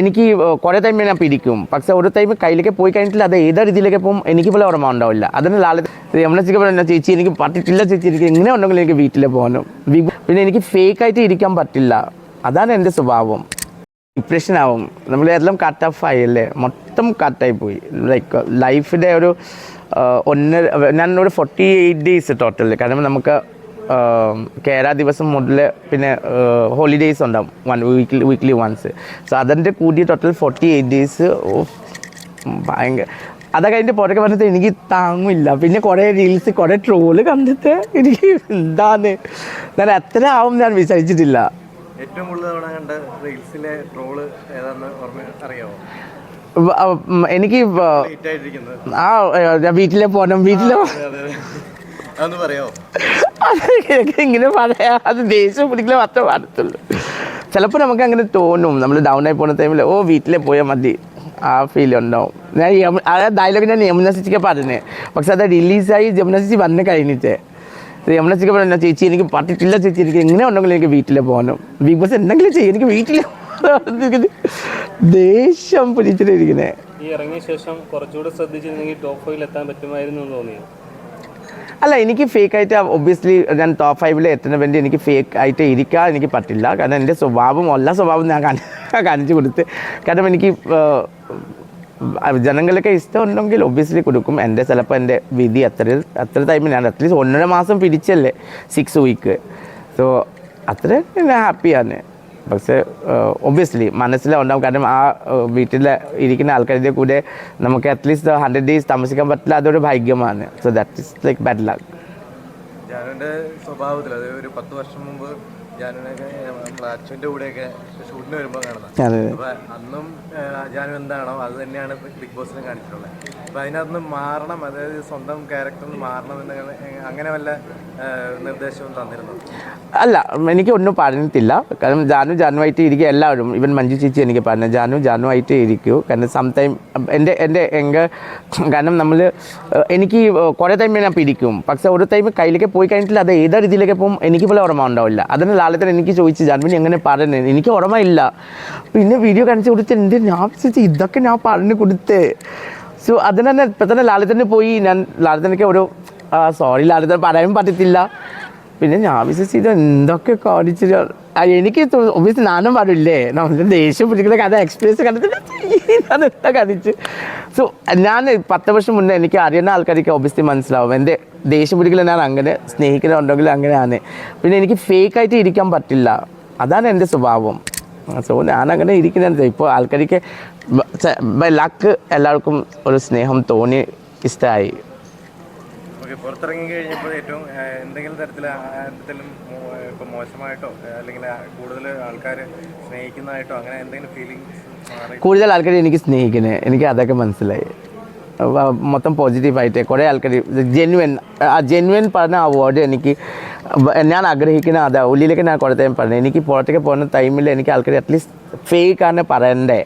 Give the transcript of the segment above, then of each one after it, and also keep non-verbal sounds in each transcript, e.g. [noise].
എനിക്ക് കുറേ ടൈം ഞാൻ പിടിക്കും പക്ഷെ ഒരു ടൈം കയ്യിലേക്ക് പോയി കഴിഞ്ഞിട്ടില്ല അത് ഏതാ രീതിയിലേക്ക് പോകും എനിക്ക് പോലും ഓർമ്മ ഉണ്ടാവില്ല. അതിന് ലാള യമുനച്ചിക്ക് പറഞ്ഞ ചേച്ചി എനിക്ക് പറ്റിട്ടില്ല ചേച്ചി എനിക്ക് എങ്ങനെ ഉണ്ടെങ്കിലും എനിക്ക് വീട്ടിൽ പോകാനും. പിന്നെ എനിക്ക് ഫേക്ക് ആയിട്ട് ഇരിക്കാൻ പറ്റില്ല. അതാണ് എന്റെ സ്വഭാവം. ഡിപ്രഷൻ ആവും. നമ്മൾ എല്ലാം കട്ട് ഓഫ് ആയി അല്ലേ? മൊത്തം കട്ടായി പോയി. ലൈക്ക് ലൈഫിന്റെ ഒരു ഒന്നര ഒന്ന് ഞാൻ ഒരു ഫോർട്ടി എയ്റ്റ് ഡേയ്സ് ടോട്ടൽ കാരണം നമുക്ക് കേരള ദിവസം മുതൽ പിന്നെ ഹോളിഡേയ്സ് ഉണ്ടാവും. One weekly weekly once so അതിന്റെ കൂടിയ ടോട്ടൽ ഫോർട്ടി എയ്റ്റ് ഡേയ്സ് ഭയങ്കര അതൊക്കെ അതിന്റെ പുറകെ പറഞ്ഞിട്ട് എനിക്ക് താങ്ങില്ല പിന്നെ കുറേ റീൽസ് കുറേ ട്രോൾ കണ്ടിട്ട് എനിക്ക് എന്താണ്? ഞാൻ എത്ര ആവും ഞാൻ വിചാരിച്ചിട്ടില്ല. ഏറ്റവും കൂടുതൽ തവണ കണ്ട റീൽസിലെ ട്രോൾ ഓർമ്മ അറിയാമോ എനിക്ക് ആ വീട്ടിലെ പോകണം വീട്ടിലെ. പറയാമോ ഇങ്ങനെ പറയാ. അത് ദേഷ്യം പിടിക്കലേ മാത്രമേ പാടത്തുള്ളൂ. ചിലപ്പോൾ നമുക്ക് അങ്ങനെ തോന്നും. നമ്മൾ ഡൗൺ ആയി പോകുന്ന ടൈമിൽ ഓ വീട്ടിലെ പോയാൽ മതി. ആ ഫീൽ ഉണ്ടാവും. ഞാൻ ആ ഡയലോഗ് ഞാൻ യമുന ചേച്ചിക്ക് പറഞ്ഞേ. പക്ഷെ അത് റിലീസായി യമുന ചേച്ചി വന്ന് കഴിഞ്ഞിട്ട്. യമുന പറഞ്ഞ ചേച്ചി എനിക്ക് പറ്റിട്ടില്ല ചേച്ചി എനിക്ക് എങ്ങനെ ഉണ്ടെങ്കിലും എനിക്ക് വീട്ടിൽ പോകണം. ബിഗ് ബോസ് എന്തെങ്കിലും ചെയ്യും എനിക്ക് വീട്ടിൽ [laughs] ദേഷ്യം പിടിച്ചിട്ടിരിക്കുന്നേ. ഈ ഇറങ്ങിയ ശേഷം കുറച്ചുകൂടെ ശ്രദ്ധിച്ചിരുന്നെങ്കിൽ ടോപ്പ് ഫൈവിൽ എത്താൻ പറ്റുമായിരുന്നു എന്ന് തോന്നിയോ? അല്ല എനിക്ക് ഫേക്ക് ആയിട്ട് ഒബ്വിയസ്ലി ഞാൻ ടോപ്പ് ഫൈവിൽ എത്തുന്ന വേണ്ടി എനിക്ക് ഫേക്ക് ആയിട്ട് ഇരിക്കാൻ എനിക്ക് പറ്റില്ല. കാരണം എന്റെ സ്വഭാവം എല്ലാ സ്വഭാവം ഞാൻ കാണി- [laughs] കാണിച്ചു കൊടുത്ത്. കാരണം എനിക്ക് ജനങ്ങളൊക്കെ ഇഷ്ടം ഇഷ്ടമുണ്ടെങ്കിൽ ഒബ്വിയസ്ലി കൊടുക്കും. എന്റെ ചിലപ്പോൾ എന്റെ വിധി അത്ര അത്ര ടൈമിൽ ഞാൻ അറ്റ്ലീസ്റ്റ് ഒന്നര മാസം പിടിച്ചല്ലേ സിക്സ് വീക്ക് സോ അത്ര ഞാൻ ഹാപ്പിയാണ് പക്ഷേ ഒബ്വിയസ്ലി മനസ്സിലുണ്ടാവും കാരണം ആ വീട്ടിൽ ഇരിക്കുന്ന ആൾക്കാരുടെ കൂടെ നമുക്ക് അറ്റ്ലീസ്റ്റ് ഹൺഡ്രഡ് ഡേയ്സ് താമസിക്കാൻ പറ്റില്ല. അതൊരു ഭാഗ്യമാണ്. So that is like bad luck സ്വഭാവത്തിൽ അത് ഒരു പത്ത് വർഷം മുമ്പ് ജാനുവിനൊക്കെ കൂടെയൊക്കെ ഷൂട്ടിന് വരുമ്പോൾ കാണുന്നത്. അപ്പൊ അന്നും ജാനു എന്താണോ അത് തന്നെയാണ് ബിഗ് ബോസിലും കാണിച്ചിട്ടുള്ളത്. അപ്പൊ അതിനകത്ത് മാറണം അതായത് സ്വന്തം ക്യാരക്ടർ മാറണം എന്ന് അങ്ങനെ വല്ല നിർദ്ദേശവും തന്നിരുന്നു? അല്ല എനിക്ക് ഒന്നും പറഞ്ഞിട്ടില്ല. കാരണം ജാനു ജാനുവായിട്ട് ഇരിക്കുക എല്ലാവരും. ഇവൻ മഞ്ജു ചേച്ചി എനിക്ക് പറഞ്ഞു ജാനു ജാനുവായിട്ട് ഇരിക്കൂ. കാരണം സം ടൈം എന്റെ എന്റെ എങ്ക കാരണം നമ്മൾ എനിക്ക് കുറേ ടൈം ഞാൻ പിടിക്കും പക്ഷെ ഒരു ടൈം കയ്യിലേക്ക് പോയി കഴിഞ്ഞിട്ടില്ല അത് ഏതാ രീതിയിലേക്ക് പോകും എനിക്ക് പോലും ഓർമ്മ ഉണ്ടാവില്ല. അതിന് ലാലത്തിന് എനിക്ക് ചോദിച്ചു ജാൻവിനി എങ്ങനെ പറഞ്ഞു എനിക്ക് ഓർമ്മയില്ല പിന്നെ വീഡിയോ കാണിച്ചു കൊടുത്ത് എന്റെ ഞാൻ വിശ്വസിച്ച് ഇതൊക്കെ ഞാൻ പറഞ്ഞു കൊടുത്തേ. സോ അതിന് തന്നെ ഇപ്പം തന്നെ ലാലിതന് പോയി. ഞാൻ ലാലിതനൊക്കെ ഒരു സോറി ലാലിതൻ പറയാൻ പറ്റത്തില്ല. പിന്നെ ഞാൻ വിശ്വസിച്ച് ഇത് എന്തൊക്കെ കാണിച്ചിട്ട് എനിക്ക് ഒബിയസ് നാനും പാടില്ലേ? നമ്മൾ ദേഷ്യം പിടിക്കുന്ന കഥ എക്സ്പീരിയൻസ് കണ്ടിട്ട് കഥിച്ച്. സോ ഞാൻ പത്ത് വർഷം മുന്നേ എനിക്ക് അറിയുന്ന ആൾക്കാർക്ക് ഒബിയസ്ലി മനസ്സിലാവും. എന്റെ ദേഷ്യം പിടിക്കൽ ഞാൻ അങ്ങനെ സ്നേഹിക്കുന്നുണ്ടെങ്കിൽ അങ്ങനെയാണ്. പിന്നെ എനിക്ക് ഫേക്ക് ആയിട്ട് ഇരിക്കാൻ പറ്റില്ല. അതാണ് എന്റെ സ്വഭാവം. സോ ഞാൻ അങ്ങനെ ഇരിക്കുന്നത് ഇപ്പോൾ ആൾക്കാർക്ക് ലക്ക് എല്ലാവർക്കും ഒരു സ്നേഹം തോന്നി ഇഷ്ടമായി ഓക്കെ പുറത്തിറങ്ങി കഴിഞ്ഞപ്പോൾ ഏറ്റവും എന്തെങ്കിലും തരത്തിൽ എന്തെങ്കിലും ഇപ്പം മോശമായിട്ടോ അല്ലെങ്കിൽ കൂടുതൽ ആൾക്കാർ സ്നേഹിക്കുന്നതായിട്ടോ അങ്ങനെ എന്തെങ്കിലും ഫീലിംഗ് കൂടുതൽ ആൾക്കാർ എനിക്ക് സ്നേഹിക്കുന്നത് എനിക്ക് അതൊക്കെ മനസ്സിലായി. മൊത്തം പോസിറ്റീവായിട്ട് കുറേ ആൾക്കാർ ജെന്വൻ ആ ജെന്വൻ പറഞ്ഞ ആ വേർഡ് എനിക്ക് ഞാൻ ആഗ്രഹിക്കുന്ന അതാ ഉള്ളിലേക്ക് ഞാൻ ടൈം പറഞ്ഞു. എനിക്ക് പുറത്തേക്ക് പോകുന്ന ടൈമിൽ എനിക്ക് ആൾക്കാർ അറ്റ്ലീസ്റ്റ് ഫേക്ക് ആണ് പറയണ്ടേ.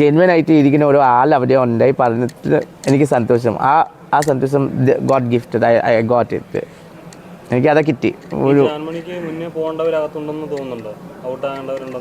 ജെന്വൻ ആയിട്ട് ഇരിക്കുന്ന ഓരോ ആൾ അവിടെ ഉണ്ടായി പറഞ്ഞിട്ട് എനിക്ക് സന്തോഷം. ആ ആ സന്തോഷം god gift I I got it. എനിക്ക് അതൊക്കെ കിട്ടി. ഒരു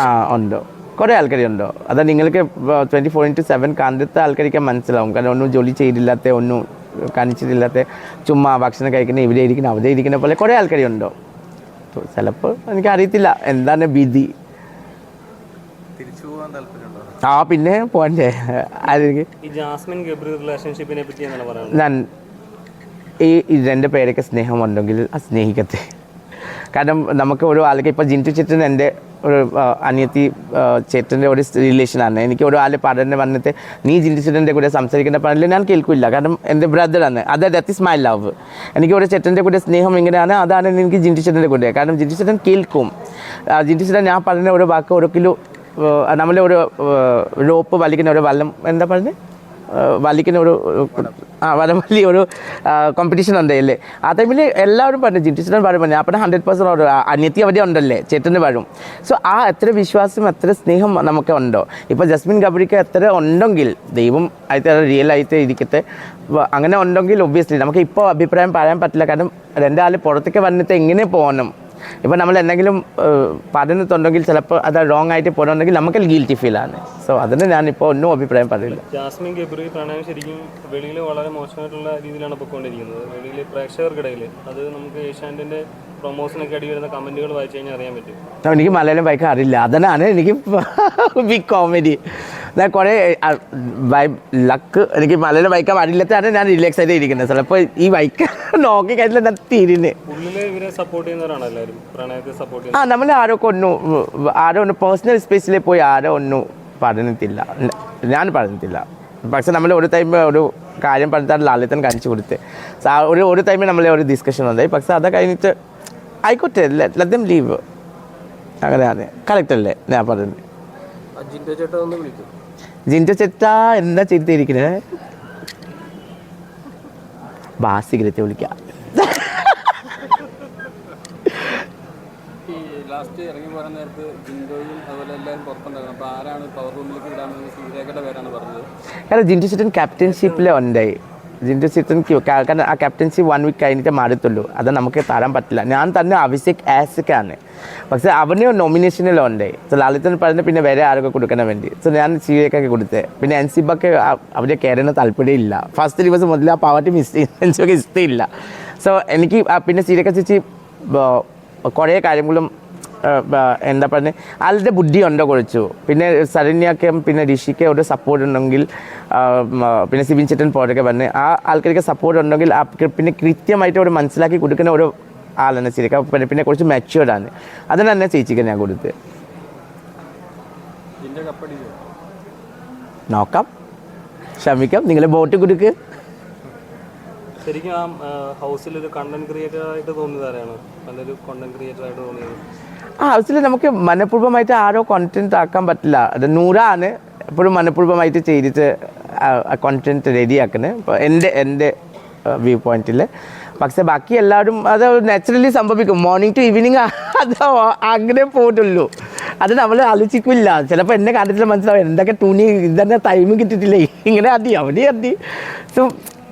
ആ ഉണ്ടോ. കുറേ ആൾക്കാരുണ്ടോ? അത് നിങ്ങൾക്ക് ട്വന്റി ഫോർ ഇന്റു സെവൻ കണ്ടിട്ട് ആൾക്കാർക്ക് മനസ്സിലാവും. കാരണം ഒന്നും ജോലി ചെയ്തില്ലാത്ത ഒന്നും കാണിച്ചിട്ടില്ലാത്ത ചുമ്മാ ഭക്ഷണം കഴിക്കുന്ന ഇവിടെ ഇരിക്കുന്ന അവിടെ ഇരിക്കുന്ന പോലെ കുറേ ആൾക്കാരുണ്ടോ? ചിലപ്പോൾ എനിക്ക് അറിയത്തില്ല എന്താണ് വിധി? തിരിച്ചു പോകാൻ താല്പര്യമുണ്ടോ? ആ പിന്നെ പോണ്ടേ ആരെനിക്ക് ഈ ജാസ്മിൻ ഗബ്രി റിലേഷൻഷിപ്പിനെ പറ്റി എന്താണ് പറയുന്നത്? ഞാൻ ഈ രണ്ട് പേരൊക്കെ സ്നേഹമുണ്ടെങ്കിൽ ആ സ്നേഹിക്കത്തെ കാരണം നമുക്ക് ഒരു ആൾക്ക് ഇപ്പോൾ ജിന്റു ചേട്ടൻ എന്റെ ഒരു അനിയത്തി ചേട്ടന്റെ ഒരു റിലേഷനാണ് എനിക്ക് ഒരു ആൾ പാടേണ്ട വന്നിട്ട് നീ ജിന്റു ചേട്ടന്റെ കൂടെ സംസാരിക്കേണ്ട പറഞ്ഞില്ല ഞാൻ കേൾക്കില്ല. കാരണം എന്റെ ബ്രദറാണ് അത് ദാറ്റ് ഇസ് മൈ ലവ് എനിക്ക് ഒരു ചേട്ടന്റെ കൂടെ സ്നേഹം ഇങ്ങനെയാണ് അതാണ് എനിക്ക് ജിന്റു ചേട്ടന്റെ കൂടെ. കാരണം ജിന്റു ചേട്ടൻ കേൾക്കും. ജിന്റു ചേട്ടൻ ഞാൻ പറഞ്ഞ ഒരു വാക്ക് ഒരു കിലോ നമ്മളെ ഒരു റോപ്പ് വലിക്കുന്ന ഒരു വല്ലം എന്താ പറഞ്ഞത് വലിക്കുന്ന ഒരു ആ വരമല്ലി ഒരു കോമ്പറ്റീഷൻ ഉണ്ടല്ലേ ആ ടൈമിൽ എല്ലാവരും പറഞ്ഞു ജിന്റിച്ചൻ പാടും പറഞ്ഞു അപ്പം ഹൺഡ്രഡ് പെർസെന്റ് ഒരു അനിയത്തി അവിടെ ഉണ്ടല്ലേ? ചേട്ടന് പാടും സോ ആ എത്ര വിശ്വാസം എത്ര സ്നേഹം നമുക്ക് ഉണ്ടോ? ഇപ്പോൾ ജസ്മിൻ ഗബ്രിക്ക് എത്ര ഉണ്ടെങ്കിൽ ദൈവം ആയിട്ട് റിയൽ ആയിട്ട് ഇരിക്കട്ടെ. അങ്ങനെ ഉണ്ടെങ്കിൽ ഒബ്വിയസ്ലി നമുക്ക് ഇപ്പോൾ അഭിപ്രായം പറയാൻ പറ്റില്ല. കാരണം രണ്ടാൾ പുറത്തേക്ക് വന്നിട്ട് എങ്ങനെ പോകണം? ഇപ്പം നമ്മൾ എന്തെങ്കിലും പറഞ്ഞിട്ടുണ്ടെങ്കിൽ ചിലപ്പോൾ അത് റോങ് ആയിട്ട് പോകണമെങ്കിൽ നമുക്ക് ഗിൽറ്റി ആണ്. സോ അതിന് ഞാൻ ഇപ്പോൾ ഒന്നും അഭിപ്രായം പറയില്ല. ജാസ്മിൻ ഗബ്രി പ്രണയം ശരിക്കും വെളിയിൽ വളരെ മോശമായിട്ടുള്ള രീതിയിലാണ് പൊയ്ക്കൊണ്ടിരിക്കുന്നത് വെളിയിൽ പ്രേക്ഷകർക്കിടയിൽ അത് നമുക്ക് ഏഷ്യാന്റെ പ്രൊമോഷനൊക്കെ അടി വരുന്ന കമന്റുകൾ വായിച്ചു കഴിഞ്ഞാൽ അറിയാൻ പറ്റും. എനിക്ക് മലയാളം വായിക്കാൻ അറിയില്ല. അതിനാണ് എനിക്ക് [laughs] ബിഗ് കോമഡി ഞാൻ കുറേ ലക്ക് എനിക്ക് മലയാളം വൈക്കാൻ അറിയില്ലാത്തതാണ് ഞാൻ റിലാക്സ് ആയിട്ട് ഇരിക്കുന്നത്. ചിലപ്പോൾ ഈ വായിക്കാൻ [laughs] നോക്കി കഴിഞ്ഞാൽ ഞാൻ തീരുന്നേ ഇവരെ സപ്പോർട്ട് ചെയ്യുന്നവരാണ് എല്ലാവരും? പ്രണയത്തെ സപ്പോർട്ട് ആ നമ്മൾ ആരൊക്കെ ഒന്നും ആരോ ഒന്ന് പേഴ്സണൽ സ്പേസിൽ പോയി ആരോ ഒന്നും പറഞ്ഞിട്ടില്ല. ഞാൻ പറഞ്ഞിട്ടില്ല. പക്ഷെ നമ്മൾ ഒരു ടൈം ഒരു കാര്യം പറഞ്ഞിട്ട് ലാലിത്തൻ കാണിച്ചു കൊടുത്ത് ഒരു ഒരു ടൈമിൽ നമ്മളെ ഒരു ഡിസ്കഷൻ ഉണ്ടായി പക്ഷെ അത് കഴിഞ്ഞിട്ട് ആയിക്കോട്ടെ ലദ്യം ലീവ് അങ്ങനെയാണ് കറക്റ്റ് അല്ലേ? ഞാൻ പറഞ്ഞു ജിൻഡോ ചേട്ടാ ഒന്ന് വിളിക്കും. ജിന്റോ ചെറ്റ എന്താ ചെയ്തിരിക്കുന്നത് ബാസിഗ്രത്തെ വിളിക്കാം. ഈ ലാസ്റ്റ് ഇറങ്ങി പോരാൻ നേരത്ത് ജിൻഡോയും അതുപോലെ എല്ലാവരും പുറത്തുണ്ടായിരുന്നു. അപ്പോൾ ആരാണ് പവർ റൂമിലേക്ക് വിടാമെന്ന് ശ്രീരേഖയുടെ പേരാണ് പറഞ്ഞത്? കാരണം ജിന്റു ചേട്ടൻ ക്യാപ്റ്റൻഷിപ്പിൽ ഉണ്ടായി ചേട്ടൻ ക്യു- കാരണം ആ ക്യാപ്റ്റൻസി വൺ വീക്ക് കഴിഞ്ഞിട്ട് മാറത്തുള്ളൂ അത് നമുക്ക് തരാൻ പറ്റില്ല. ഞാൻ തന്നെ അഭിഷേക് ആസിക്കാണ് പക്ഷെ അവന് നോമിനേഷനിലുണ്ട് സോ ലാലിത്തൻ പറഞ്ഞ് പിന്നെ വേറെ ആരൊക്കെ കൊടുക്കണം വേണ്ടി. സോ ഞാൻ സീരിയക്കൊക്കെ കൊടുത്തത് പിന്നെ എൻ സിബൊക്കെ അവരെ കയറുന്ന താല്പര്യമില്ല ഫസ്റ്റ് ദിവസം മുതൽ ആ പാവട്ടി മിസ് ചെയ്യുന്ന ഇഷ്ടമില്ല. സോ എനിക്ക് പിന്നെ സീരിയൊക്കെ ചേച്ചി കുറേ കാര്യങ്ങളും എന്താ പറഞ്ഞ? ആളുടെ ബുദ്ധി ഉണ്ടോ കുറച്ചു പിന്നെ സരണ്യാക്കും പിന്നെ ഋഷിക്ക് ഒരു സപ്പോർട്ട് ഉണ്ടെങ്കിൽ പിന്നെ സിബിൻ ചേട്ടൻ പോലൊക്കെ പറഞ്ഞ്. ആ ആൾക്കാർക്ക് സപ്പോർട്ട് ഉണ്ടെങ്കിൽ ആ പിന്നെ കൃത്യമായിട്ട് ഒരു മനസ്സിലാക്കി കൊടുക്കുന്ന ഒരു ആളാണ് ശരിക്കും പിന്നെ പിന്നെ കുറച്ച് മെച്ചുവേർഡാണ് അതിന് തന്നെ ചേച്ചിക്ക് ഞാൻ കൊടുത്ത്. നോക്കാം. ക്ഷമിക്കാം. നിങ്ങൾ ബോട്ട് കൊടുക്ക്. ശരിക്കും ആ ഹൗസിൽ ഒരു കണ്ടന്റ് ക്രിയേറ്റർ ആയിട്ട് തോന്നിയത് ആരാണ്? നല്ലൊരു കണ്ടന്റ് ക്രിയേറ്റർ ആയിട്ട് തോന്നിയത്. ആ ആവശ്യത്തിൽ നമുക്ക് മനഃപൂർവമായിട്ട് ആരോ കോണ്ടന്റ് ആക്കാൻ പറ്റില്ല. അത് നൂറാണ്. എപ്പോഴും മനഃപൂർവമായിട്ട് ചെയ്തിട്ട് കോണ്ടന്റ് റെഡിയാക്കുന്നത് ഇപ്പോൾ എന്റെ എന്റെ വ്യൂ പോയിന്റിൽ പക്ഷെ ബാക്കി എല്ലാവരും അത് നാച്ചുറലി സംഭവിക്കും. മോർണിംഗ് ടു ഈവനിങ് അത് അങ്ങനെ പോയിട്ടുള്ളൂ അത് നമ്മൾ ആലോചിക്കില്ല. ചിലപ്പോൾ എന്നെ കണ്ടിട്ട് മനസ്സിലാവും. എന്തൊക്കെ തുണി ഇതന്നെ ടൈം കിട്ടിയിട്ടില്ലേ? ഇങ്ങനെ അതി അവിടെ അതി. സോ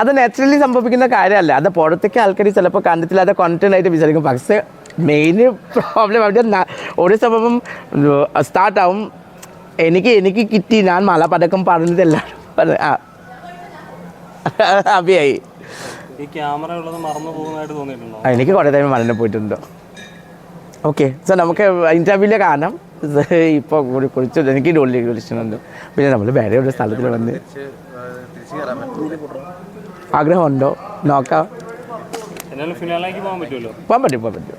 അത് നാച്ചുറലി സംഭവിക്കുന്ന കാര്യമല്ല. അത് പുറത്തേക്ക് ആൾക്കാർ ചിലപ്പോൾ കണ്ടിട്ടില്ല. അത് കോണ്ടന്റ് ആയിട്ട് വിചാരിക്കും. പക്ഷേ മെയിൻ പ്രോബ്ലം അവിടെ ഒരു സംഭവം സ്റ്റാർട്ടാവും എനിക്ക് എനിക്ക് കിട്ടി. ഞാൻ മലപടക്കം പറഞ്ഞത് എല്ലാവരും പറഞ്ഞ് ആ. ഹാപ്പിയായി ഈ ക്യാമറ ഉള്ളത് മറന്നു പോകുന്നതായിട്ട് തോന്നിയിട്ടുണ്ടോ? ആ, എനിക്ക് കുറേ ടൈം മലനെ പോയിട്ടുണ്ട്. ഓക്കെ സോ നമുക്ക് ഇന്റർവ്യൂലെ കാരണം ഇപ്പോൾ കൂടി കുറിച്ച് എനിക്ക് ഡോളിൽ വിളിച്ചിട്ടുണ്ട്. പിന്നെ നമ്മൾ വേറെ ഒരു സ്ഥലത്തിൽ വന്ന് ആഗ്രഹമുണ്ടോ? നോക്കാം. പോകാൻ പറ്റും പോകാൻ പറ്റും.